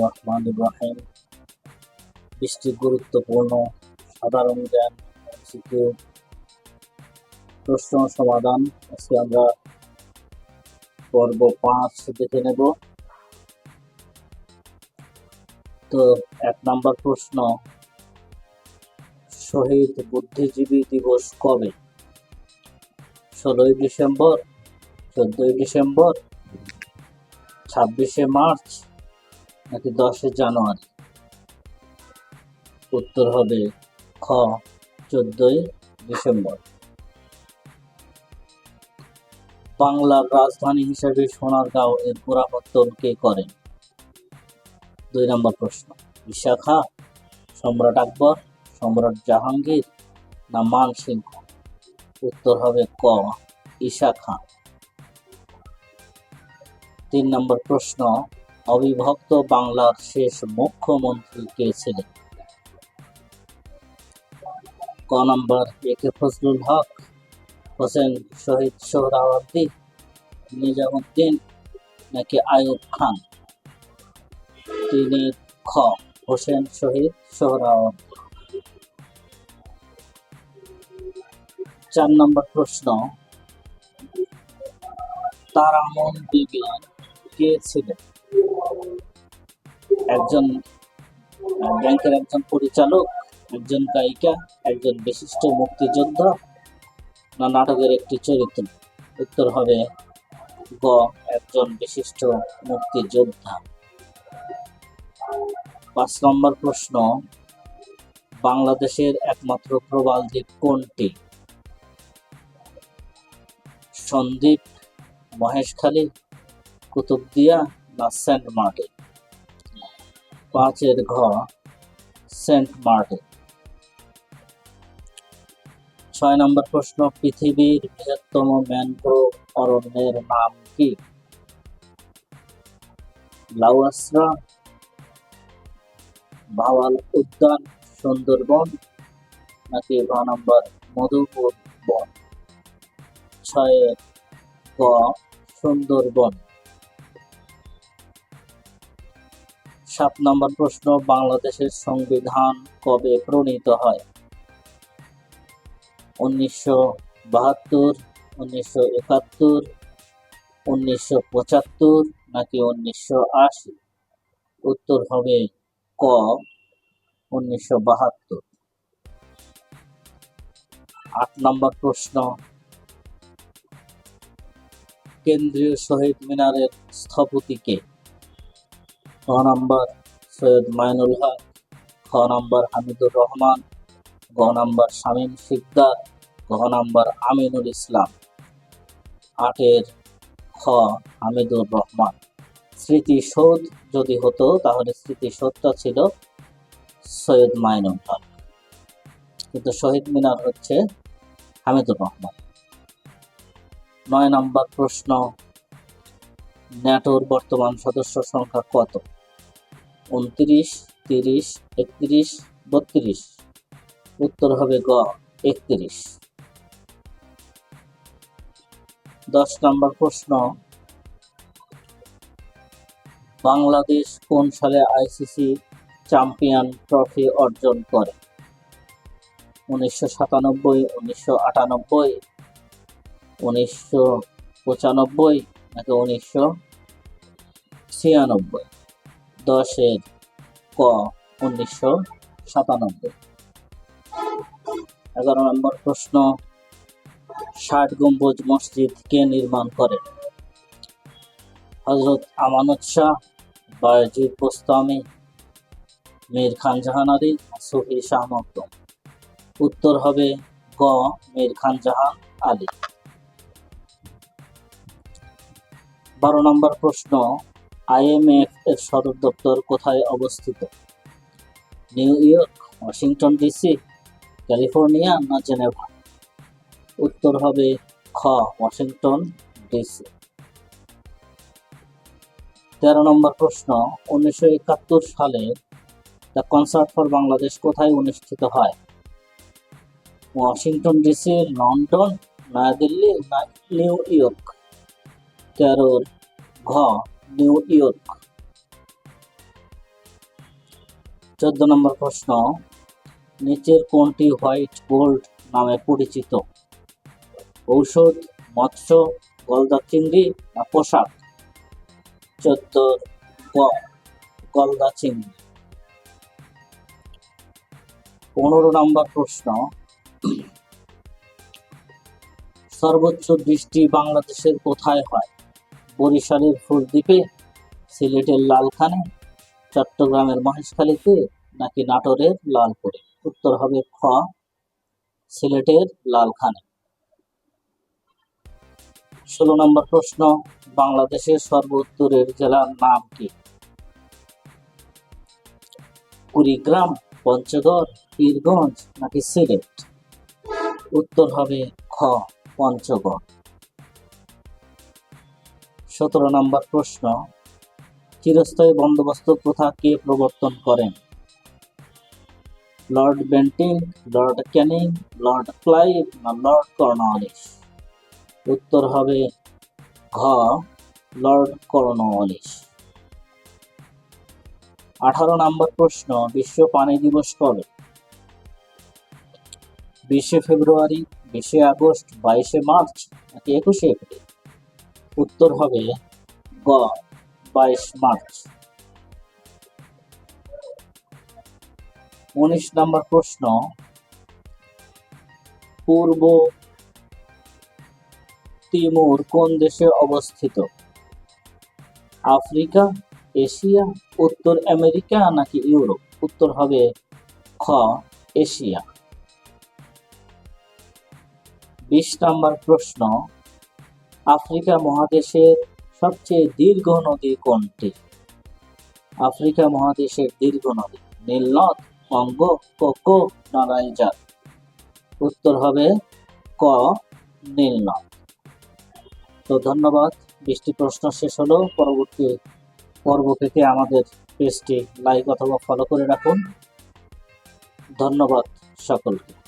রহমান রাহিম। বৃষ্টি গুরুত্বপূর্ণ, সাধারণ জ্ঞান প্রশ্ন সমাধান, আজকে আমরা পর্ব পাঁচ দেখে নেব। তো এক নম্বর প্রশ্ন, শহীদ বুদ্ধিজীবী দিবস কবে? ষোলোই ডিসেম্বর, চোদ্দই ডিসেম্বর, ছাব্বিশে মার্চ নাকি দশে জানুয়ারি? উত্তর হবে খ, চোদ্দই ডিসেম্বর। বাংলার রাজধানী হিসেবে সোনারগাঁও এর পুরাবর্তন কে করেন? দুই নম্বর প্রশ্ন, বিশাখা, সম্রাট আকবর, সম্রাট জাহাঙ্গীর না মান সিংহ? উত্তর হবে ক ঈশা খান তিন নম্বর প্রশ্ন অবিভক্ত বাংলার শেষ মুখ্যমন্ত্রী কে ছিলেন ক নম্বর, এ কে ফজলুল হক, হোসেন শহীদ সোহরাওয়ার্দী, নিজামুদ্দিন নাকি আয়ুব খান? তিনি খ, হোসেন শহীদ সোহরাওয়ার্দী। চার নম্বর প্রশ্ন, তারামন বিবি কে ছিলেন একজন ব্যাংকের একজন পরিচালক, একজন গায়িকা, একজন বিশিষ্ট মুক্তিযোদ্ধা। না, নাটকের একটি চরিত্র। উত্তর হবে গ, একজন বিশিষ্ট মুক্তিযোদ্ধা। পাঁচ নম্বর প্রশ্ন, বাংলাদেশের একমাত্র প্রবাল দ্বীপ কোনটি? সন্দ্বীপ মহেশখালী, কুতুবদিয়া না সেন্ট মার্টিন পাঁচের ঘ, সেন্ট মার্টিন। ছয় নম্বর প্রশ্ন, পৃথিবীর বৃহত্তম ম্যানগ্রোভ অরণ্যের নাম কি? লাউয়াসরা ভাওয়াল উদ্যান, সুন্দরবন, নাকি ঘ নম্বর মধুপুর বন? ছয় গ সুন্দরবন। সাত নম্বর প্রশ্ন, বাংলাদেশের সংবিধান কবে প্রণীত হয়? উনিশশো বাহাত্তর, উনিশশো একাত্তর, উনিশশো পঁচাত্তর নাকি উনিশশো আশি? উত্তর হবে ক, উনিশশো বাহাত্তর। আট নম্বর প্রশ্ন, কেন্দ্রীয় শহীদ মিনারের স্থপতিকে নম্বর সৈয়দ মাইনুল হক, খ নম্বর হামিদুর রহমান, গ নম্বর শামীম সিকদার ঘ নম্বর আমিনুল ইসলাম। আটের খ হামিদুর রহমান। স্মৃতিসৌধ যদি হতো, তাহলে স্মৃতিসৌধটা ছিল সৈয়দ মাইনুল হক। কিন্তু শহীদ মিনার হচ্ছে হামিদুর রহমান। নয় নম্বর প্রশ্ন, ন্যাটোর বর্তমান সদস্য সংখ্যা কত? উনত্রিশ, তিরিশ, একত্রিশ, বত্রিশ। উত্তর হবে গ, একত্রিশ। দশ নম্বর প্রশ্ন, বাংলাদেশ কোন সালে আইসিসি চ্যাম্পিয়ন ট্রফি অর্জন করে? উনিশশো সাতানব্বই, উনিশশো আটানব্বই, উনিশশো পঁচানব্বই, নাকি উনিশশো ছিয়ানব্বই? দশের ক উনিশশো সাতানব্বই। এগারো নম্বর প্রশ্ন, ষাট গম্বুজ মসজিদ কে নির্মাণ করেন হজরত আমানত শাহ, বায়জিদ বোস্তামি মীর খান জাহান আলী, সুফি শাহ মকদম। উত্তর হবে গ, মীর খান জাহান আলী। বারো নম্বর প্রশ্ন আইএমএফ এর সদর দপ্তর কোথায় অবস্থিত? New York, Washington DC, California না জেনেভা? উত্তর হবে খ, ওয়াশিংটন ডিসি। তেরো নম্বর প্রশ্ন, উনিশশো একাত্তর সালে দ্য কনসার্ট ফর বাংলাদেশ কোথায় অনুষ্ঠিত হয়? ওয়াশিংটন ডিসি, লন্ডন, নয়াদিল্লি না নিউ ইয়র্ক? তেরোর ঘ নিউ ইয়র্ক। চোদ্দ নম্বর প্রশ্ন, নিচের কোনটি হোয়াইট গোল্ড নামে পরিচিত? ঔষধ, মৎস্য, গলদা চিংড়ি না পোশাক? চোদ্দ গলদা চিংড়ি। পনেরো নম্বর প্রশ্ন, সর্বোচ্চ বৃষ্টি বাংলাদেশের কোথায় হয়? বরিশালের ফুলদ্বীপে সিলেটের লালখানে, চট্টগ্রামের মহেশখালীতে নাকি নাটোরের লালপুরে। উত্তর হবে খ, সিলেটের লালখানে। ষোলো নম্বর প্রশ্ন, বাংলাদেশের সর্বোত্তরের জেলার নাম কি? কুড়িগ্রাম, পঞ্চগড়, পীরগঞ্জ নাকি সিলেট? উত্তর হবে খ, পঞ্চগড়। সতেরো নম্বর প্রশ্ন, চিরস্থায়ী বন্দোবস্ত প্রথা কে প্রবর্তন করেন? Lord Bentinck, Lord Canning Lord Clive না লর্ড কর্নওয়ালিস উত্তর হবে ঘ, লর্ড কর্নওয়ালিস আঠারো নম্বর প্রশ্ন, বিশ্ব পানি দিবস কবে? বিশে ফেব্রুয়ারি, বিশে আগস্ট, বাইশে মার্চ নাকি একুশে এপ্রিল? উত্তর হবে গ, বাইশ মার্চ। উনিশ নম্বর প্রশ্ন, পূর্ব তিমুর কোন দেশে অবস্থিত? আফ্রিকা, এশিয়া, উত্তর আমেরিকা নাকি ইউরোপ? উত্তর হবে খ, এশিয়া। বিশ নম্বর প্রশ্ন আফ্রিকা মহাদেশের সবচেয়ে দীর্ঘ নদী কোনটি? আফ্রিকা মহাদেশের দীর্ঘ নদী নীলনদ কঙ্গ কোকো না নাইজার উত্তর হবে ক নীলনদ তো ধন্যবাদ, বৃষ্টি প্রশ্ন শেষ হলো। পরবর্তী পর্ব থেকে আমাদের পেজটি লাইক অথবা ফলো করে রাখুন। ধন্যবাদ সকলকে।